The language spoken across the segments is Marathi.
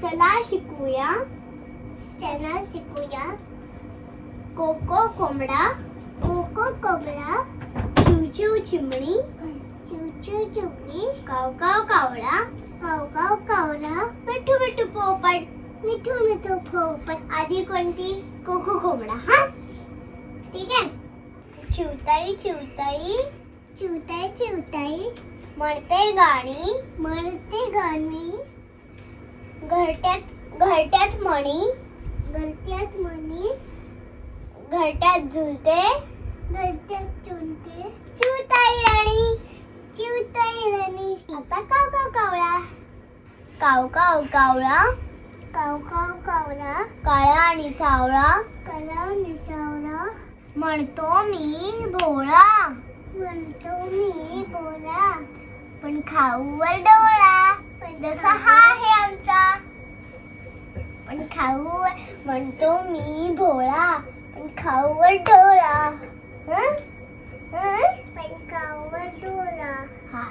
चला शिकूया. चला शिकूया. कोको कोंबडा कोको कोंबडा चिवचिव चिमणी चिवचिव चिमणी काव काव कावळा काव काव कावळा मिठू मिठू पोपट मिठू मिठू पोपट. आधी कोणती? कोको कोंबडा हा? ठीक आहे? चिवताई चिवताई. चिवताई चिवताई. म्हणते गाणी. म्हणते गाणी. घरट्यात घरट्यात मणी. घरट्यात मणी. घरट्यात झुलते. घरट्यात झुलते. चिवताई राणी. चिवताई राणी. आता काव काव कावळा. काव काव कावळा. काव काव कावळा. काळा आणि सावळा. काळा आणि सावळा. म्हणतो मी भोळा. म्हणतो मी भोळा. पण खाऊवर डोळा. जसा हा आहे आमचा. पण खाऊ म्हणतो मी भोळा. पण खाऊवर डोळा. हं? हं? पण डोळा. हा.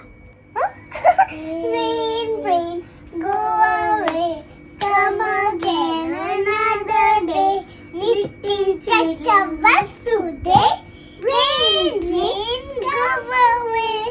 Rain, rain, go away. Come again another day. नितीनच्या today rain, rain, go away.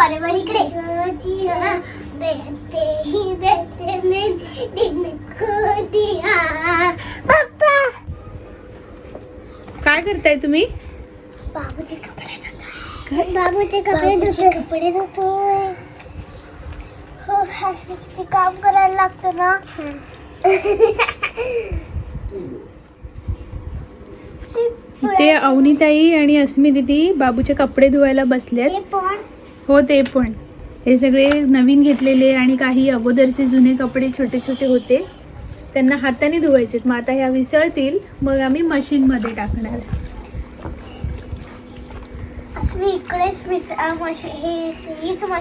Forever इकडे. ही मैं दिया पप्पा. काय करताय तुम्ही? बाबूचे कपडे धुतोय. बाबूचे कपडे धुतोय. कपडे धुतोय. हो किती काम करायला लागतं ना? ते अवनीताई आणि अस्मी दिदी बाबूचे कपडे धुवायला बसलेत. हे ते पण. हे सगळे नवीन घेतलेले आणि काही अगोदरचे जुने कपडे छोटे छोटे होते. त्यांना हाताने धुवायचे मग आता ह्या विसळतील मग आम्ही मशीनमध्ये टाकणार.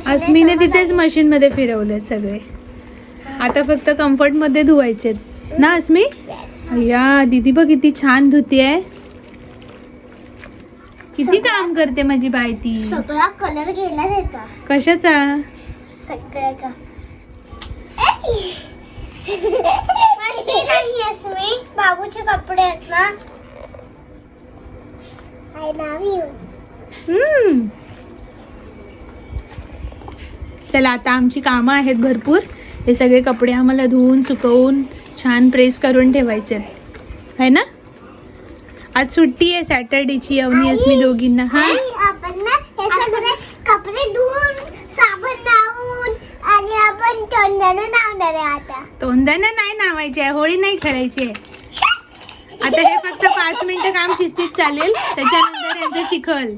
अस्मीने तिथेच. मशीनमध्ये फिरवलेत सगळे. आता फक्त कम्फर्टमध्ये धुवायचेत ना अस्मी. या दीदी बघ किती छान धुती आहे किती काम करते माझी बाय ती? सगळा कलर गेला त्याचा. कशाचा? सगळ्याचा. नाही बाबूचे कपडे आहेत ना. आय लव्ह यू हम्म. चला आता आमची कामं आहेत भरपूर. हे सगळे कपडे आम्हाला धुवून सुकवून छान प्रेस करून ठेवायचे आहे ना? आज सुट्टी आहे सॅटर्डेची अवनी अस्मी दोघींना हा? आपण ना हे सगळे कपडे धुवून साबण लावून आणि आपण तोंडाने लावणार आहे आता. तोंडानं नाही नावायची आहे होळी नाही खेळायची आहे. आता हे फक्त पाच मिनिटं काम शिस्तीत चालेल त्याच्यानंतर यांचं चिखल.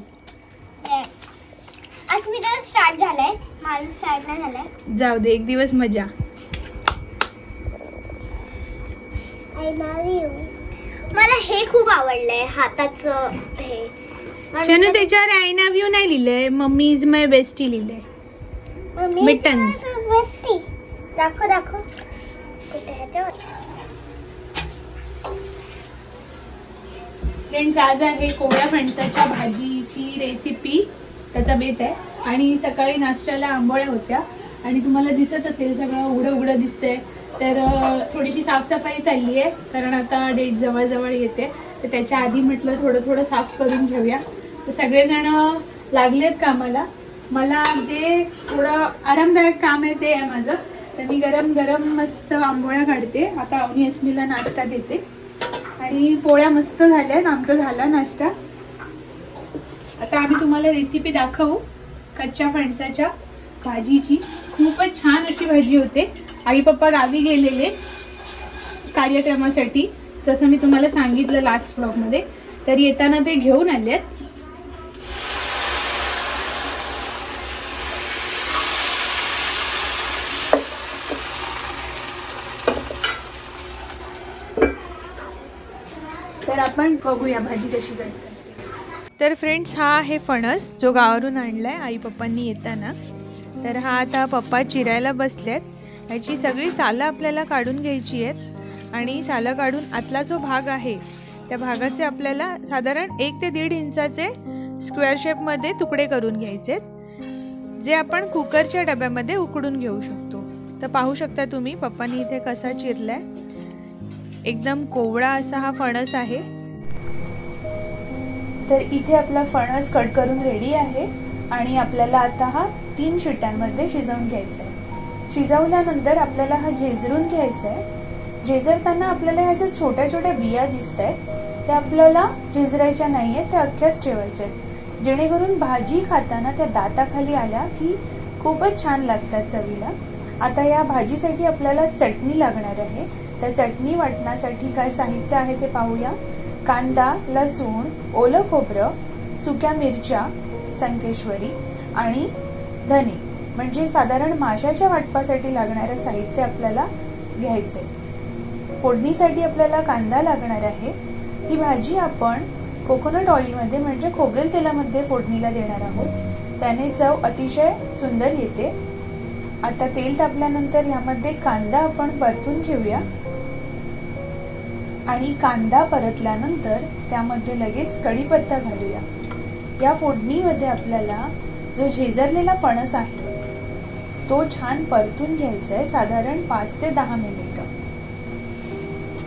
अस्मिता स्टार्ट झालंय माझं स्टार्ट नाही झालंय. जाऊ दे एक दिवस मजा. आय लव्ह यू मला हे खूप आवडलंय हाताचं हे. शनू त्याच्यावर आय नव्ह यू नाही लिहिलंय मम्मी इज माय बेस्टी लिहिलंय. Mummy Mittens. वस्ती दाखव दाखव. कुठे ह्याच्यावर फ्रेंड्स आज आहे कोवळ्या फणसाच्या भाजीची रेसिपी त्याचा बेत आहे. आणि सकाळी नाश्त्याला आंबोळ्या होत्या. आणि तुम्हाला दिसत असेल सगळं उघडं उघडं दिसतंय. तर थोडीशी साफसफाई चालली आहे. कारण आता डेट जवळजवळ येते. तर त्याच्या आधी म्हटलं थोडं थोडं साफ करून घेऊया. तर सगळेजण लागलेत कामाला. मला जे थोडं आरामदायक काम आहे ते आहे माझं. तर मी गरम गरम मस्त आंबोळ्या काढते. आता अवनी अस्मीला नाश्ता देते. आणि पोळ्या मस्त झाल्यात. आमचा झाला नाश्ता. आता आम्ही तुम्हाला रेसिपी दाखवू. कच्च्या फणसाच्या भाजीची. खूपच छान अशी भाजी होते. आई पप्पा गावी गेलेले कार्यक्रमासाठी. जसं मी तुम्हाला सांगितलं लास्ट ब्लॉगमध्ये तर येताना ते घेऊन आले आहेत. तर आपण बघूया भाजी कशी तर फ्रेंड्स हा आहे फणस जो गावावरून आणला आहे आई पप्पांनी येताना. तर हा आता पप्पा चिरायला बसलेत. ह्याची सगळी सालं आपल्याला काढून घ्यायची आहेत. आणि सालं काढून आतला जो भाग आहे त्या भागाचे आपल्याला साधारण एक ते दीड इंचाचे स्क्वेअर शेपमध्ये तुकडे करून घ्यायचे जे आपण कुकरच्या डब्यामध्ये उकडून घेऊ शकतो. तर पाहू शकता तुम्ही पप्पांनी इथे कसा चिरलाय. एकदम कोवळा असा हा फणस आहे. तर इथे आपला फणस कट करून रेडी आहे. आणि आपल्याला आता हा तीन शिट्ट्यांमध्ये शिजवून घ्यायचा आहे. शिजवल्यानंतर आपल्याला हा झेजरून घ्यायचा आहे झेजरताना आपल्याला ह्याच्या छोट्या छोट्या बिया दिसत आहेत त्या आपल्याला झेजरायच्या नाही आहेत त्या अख्ख्याच ठेवायच्या आहेत जेणेकरून भाजी खाताना त्या दाताखाली आल्या की खूपच छान लागतात चवीला. आता या भाजीसाठी आपल्याला चटणी लागणार आहे. त्या चटणी वाटण्यासाठी काय साहित्य आहे ते पाहूया. कांदा लसूण ओलं खोबरं सुक्या मिरच्या संकेश्वरी आणि धने. म्हणजे साधारण माशाच्या वाटपासाठी लागणारं साहित्य आपल्याला घ्यायचे फोडणीसाठी आपल्याला कांदा लागणार आहे. ही भाजी आपण कोकोनट ऑइलमध्ये म्हणजे खोबरेल तेलामध्ये फोडणीला देणार आहोत. त्याने चव अतिशय सुंदर येते. आता तेल तापल्यानंतर यामध्ये कांदा आपण परतून घेऊया. आणि कांदा परतल्यानंतर त्यामध्ये लगेच कढीपत्ता घालूया. या फोडणीमध्ये आपल्याला जो झेजरलेला फणस आहे तो छान परतून घ्यायचा आहे साधारण पाच ते दहा मिनिटं.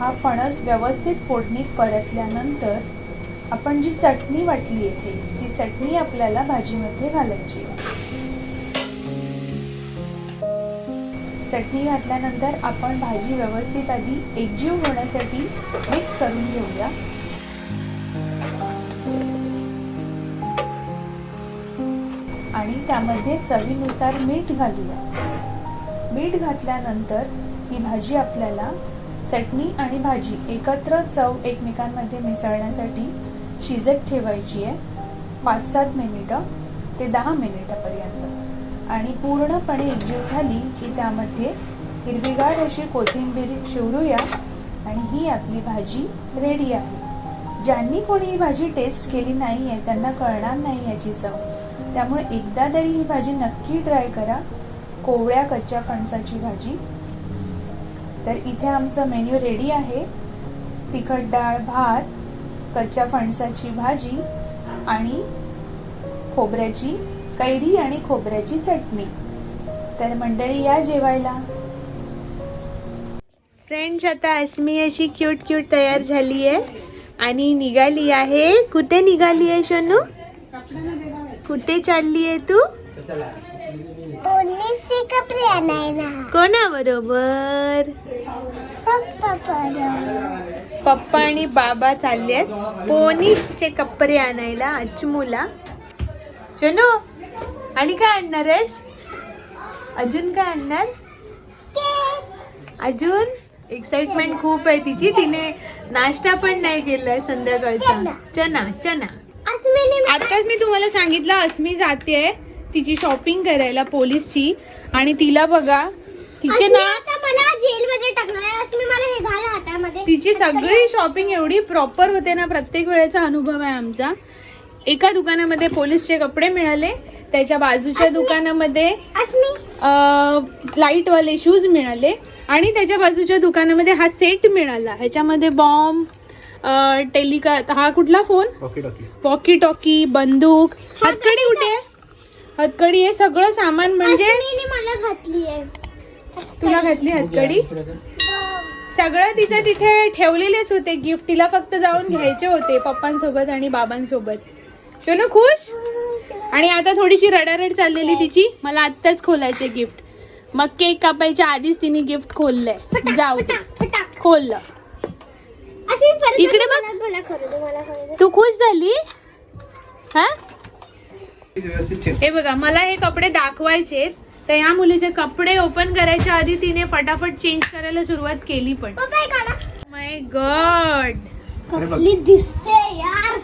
हा फणस व्यवस्थित फोडणीत परतल्यानंतर आपण जी चटणी वाटली आहे ती चटणी आपल्याला भाजीमध्ये घालायची चटणी घातल्यानंतर आपण भाजी व्यवस्थित आधी एकजीव होण्यासाठी मिक्स करून घेऊया. आणि त्यामध्ये चवीनुसार मीठ घालूया. मीठ घातल्यानंतर ही भाजी आपल्याला चटणी आणि भाजी एकत्र चव एकमेकांमध्ये मिसळण्यासाठी शिजत ठेवायची आहे. पाच सात मिनिटं ते दहा मिनिटापर्यंत. आणि पूर्णपणे एकजीव झाली की त्यामध्ये हिरवीगार अशी कोथिंबीर शिवरूया आणि ही आपली भाजी रेडी आहे. ज्यांनी कोणी ही भाजी टेस्ट केली नाही आहे त्यांना कळणार नाही याची चव. त्यामुळे एकदा तरी ही भाजी नक्की ट्राय करा कोवळ्या कच्च्या फणसाची भाजी. तर इथे आमचं मेन्यू रेडी आहे. तिखट डाळ भात कच्च्या फणसाची भाजी आणि खोबऱ्याची कैरी आणि खोबऱ्याची चटणी. तर मंडळी या जेवायला. फ्रेंड्स आता अस्मी अशी क्यूट क्यूट तयार झाली आहे आणि निघाली आहे. कुठे निघाली आहे शनू? कुठे चालली आहे तू? कपडे आणायला कोणाबरोबर? पप्पा बरोबर. पप्पा आणि बाबा चालले आहेत. पोनीसचे कपडे आणायला अचमूला शनू आणि काय आणणार आहेस? अजून काय आणणार? अजून? एक्साइटमेंट खूप आहे तिची. तिने नाश्ता पण नाही केलाय संध्याकाळचा. चना. चना. आताच मी तुम्हाला सांगितलं अस्मी जाते तिची शॉपिंग करायला पोलीसची. आणि तिला बघा तिचे ना हे तिची सगळी शॉपिंग एवढी प्रॉपर होते ना प्रत्येक वेळेचा अनुभव आहे आमचा. एका दुकानामध्ये पोलीसचे कपडे मिळाले त्याच्या बाजूच्या. दुकानामध्ये अस्मी लाइट वाले शूज मिळाले आणि त्याच्या बाजूच्या दुकानामध्ये हा सेट मिळाला. ह्याच्यामध्ये बॉम्ब टेलिका हा कुठला फोन? वॉकी टॉकी बंदूक. हतकडी कुठे आहे? हतकडी हे सगळं सामान म्हणजे? मला घातली आहे. तुला घातली हतकडी सगळं तिचं तिथे ठेवलेलेच होते. गिफ्ट तिला फक्त जाऊन घ्यायचे होते पप्पांसोबत आणि बाबांसोबत. शोनू खुश? आणि आता थोडीशी रडारड चाललेली तिची. मला आत्ताच खोलायचे गिफ्ट मग केक कापायच्या आधीच तिने गिफ्ट खोललंय. जाऊ दे. फटाक. खोललं. इकडे बघ. तू खुश झाली? हा? हे बघा मला हे कपडे दाखवायचे तर या मुलीचे कपडे ओपन करायच्या आधी तिने फटाफट चेंज करायला सुरुवात केली पण. My god. कसली दिसते यार.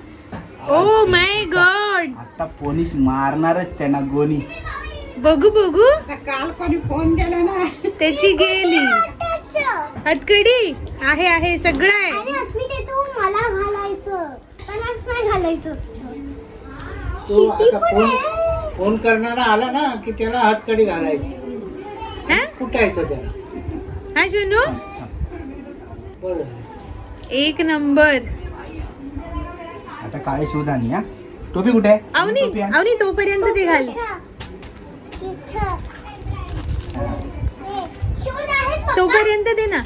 ओ माय गॉड आता पोलीस मारणारच त्यांना गोनी बघू बघू. काल कोणी फोन केला ना. त्याची गेली. हतकडी आहे आहे सगळं आहे अरे अस्मी ते तू मला घाल घालायचं त्यालाच नाही घालायचं असतं तो शिटी आता पण फोन. फोन करणारा आला ना की त्याला हातकडी घालायची हा? कुटायचं त्याला हा शुनू बरं झालं. एक नंबर आता काळे शूज आणि हा टोपी कुठे आहे अवनी टोपी आण. अवनी तोपर्यंत ते घाल इच्छा. इच्छा. हे, पप्पा. तोपर्यंत दे ना.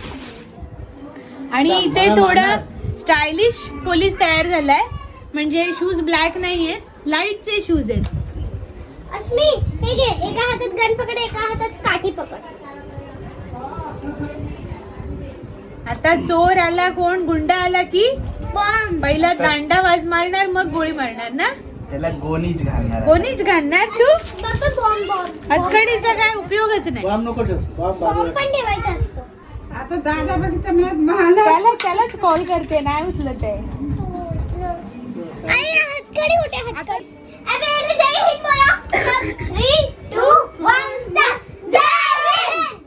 आणि इथे थोडं. स्टायलिश पोलीस तयार झालाय. म्हणजे शूज ब्लॅक नाही आहेत लाईटचे शूज आहेत. अस्मी हे घे एका हातात गन पकड एका हातात काठी पकड. आता चोर आला कोण? गुंडा आला की? पहिला दांडा वाज मारणार मग गोळी मारणार ना? त्याला गोणीच घालणार. कोणीच घालणार? तू बाबा बॉम्ब बॉम्ब. हतकडीचा काय उपयोगच नाही. बॉम्ब नको ठेव. बॉम्ब बॉम्ब बाजूला पण ठेवायचा असतो. आता दादा बघितलं म्हणत मला. त्याला त्यालाच कॉल करते नाही उचलत आहे. आई हातकडी कुठे हातकडी. अबे जय हिंद बोला. 3 2 1 स्टार्ट जय हिंद.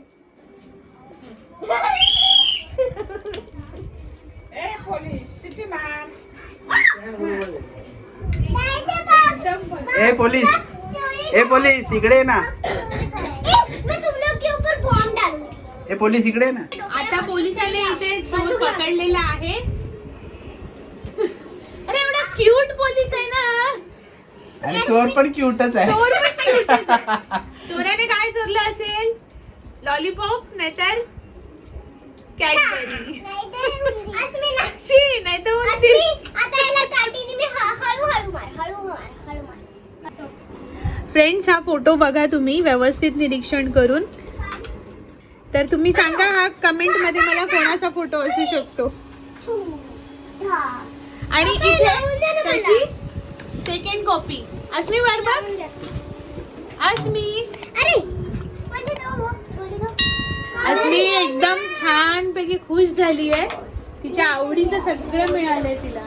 ए पोलीस सिटी मॅन नाही ते बॉम्ब ए पोलीस. ए पोलीस इकडे ना. ए मैं तुम लोग के ऊपर बॉम्ब डालूंगी ए पोलीस इकडे ना. आता पोलिसांनी इथे चोर पकडलेला आहे. अरे एवढा क्यूट पोलीस आहे ना हा. आणि चोर पण क्यूटच आहे. चोर पण cute आहे. चोराने काय चोरलं असेल? लॉलीपॉप नाहीतर कॅडबरी शी नाही तर अस्मी आता याला काठीने मी ह- हळू हळू मार हळू मार हळू मार. फ्रेंड्स हा फोटो बघा तुम्ही व्यवस्थित निरीक्षण करून. तर तुम्ही सांगा हा कमेंटमध्ये मला कोणाचा फोटो असू शकतो. आणि. त्याची सेकंड कॉपी अस्मी वर बघ. अस्मी. अस्मी एकदम छान पैकी खुश झाली आहे तिच्या आवडीचं सगळं मिळालंय तिला.